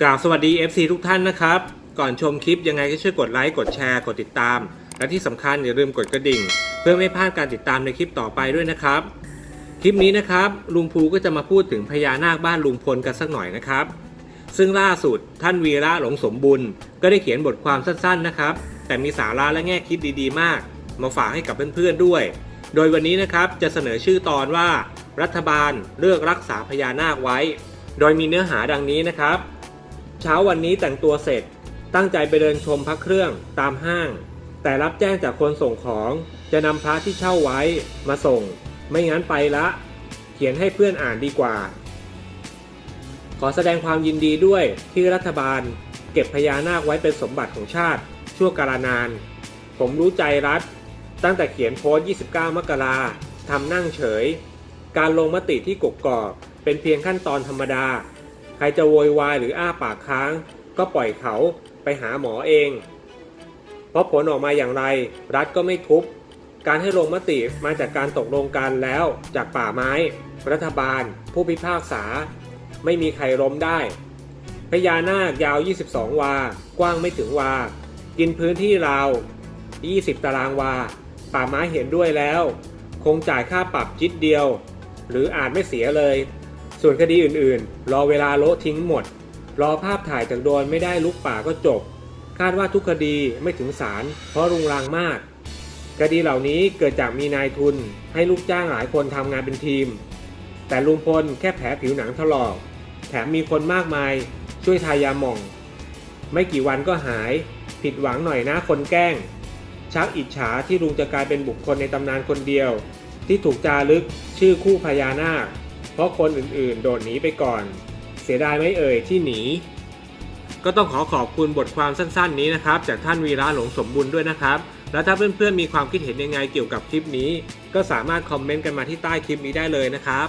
กราบสวัสดี FC ทุกท่านนะครับ ก่อนชมคลิปยังไงก็ช่วยกดไลค์กดแชร์กดติดตาม และที่สำคัญอย่าลืมกดกระดิ่ง เพื่อไม่พลาดการติดตามในคลิปต่อไปด้วยนะครับ คลิปนี้นะครับ ลุงภูก็จะมาพูดถึงพญานาคบ้านลุงพลกันสักหน่อยนะครับ ซึ่งล่าสุดท่านวีระหลงสมบุญก็ได้เขียนบทความสั้นๆนะครับ แต่มีสาระและแง่คิดดีๆ มาก มาฝากให้กับเพื่อนๆด้วย โดยวันนี้นะครับจะเสนอชื่อตอนว่า รัฐบาลเลือกรักษาพญานาคไว้ โดยมีเนื้อหาดังนี้นะครับ เช้าวันนี้แต่งตัวเสร็จ ตั้งใจไปเดินชมพระเครื่องตามห้าง แต่รับแจ้งจากคนส่งของจะนำพระที่เช่าไว้มาส่ง ไม่งั้นไปละ เขียนให้เพื่อนอ่านดีกว่า ขอแสดงความยินดีด้วยที่รัฐบาล เก็บพญานาคไว้เป็นสมบัติของชาติ ชั่วกาลนาน ผมรู้ใจรัฐ ตั้งแต่เขียนโพสต์ 29 มกราทำนั่งเฉย การลงมติที่กกอกเป็นเพียงขั้นตอนธรรมดา รจะโวยวายหรืออ้าปากค้าง ก็ปล่อยเขาไปหาหมอเอง เพราะผลออกมาอย่างไรรัฐก็ไม่ทุบ การให้ลงมติมาจากการตกลงกันแล้วจากป่าไม้ รัฐบาล ผู้พิพากษา ไม่มีใครล้มได้พญานาคยาว 22 วา กว้างไม่ถึงวา กินพื้นที่ราว 20 ตารางวา ป่าไม้เห็นด้วยแล้ว คงจ่ายค่าปรับจิตเดียว หรืออาจไม่เสียเลย ส่วนคดีอื่นๆ รอเวลาโละทิ้งหมด รอภาพถ่ายจากโดนไม่ได้ลุกป่าก็จบ คาดว่าทุกคดีไม่ถึงศาลเพราะรุงรังมาก คดีเหล่านี้เกิดจากมีนายทุน ให้ลูกจ้างหลายคนทำงานเป็นทีม แต่ลุงพลแค่แผลผิวหนังถลอก แถมมีคนมากมาย ช่วยทายาหม่อง ไม่กี่วันก็หาย ผิดหวังหน่อยนะคนแกล้ง ชักอิจฉาที่ลุงจะกลายเป็นบุคคลในตำนานคนเดียว ที่ถูกจารึกชื่อคู่พญานาค เพราะคนอื่นๆ โดดหนีไปก่อน เสียดายไม่เอ่ยที่หนี ก็ต้องขอขอบคุณบทความสั้นๆ นี้นะครับ จากท่านวีระหลงสมบุญด้วยนะครับ แล้วถ้าเพื่อนๆมีความคิดเห็นยังไงเกี่ยวกับคลิปนี้ ก็สามารถคอมเมนต์กันมาที่ใต้คลิปนี้ได้เลยนะครับ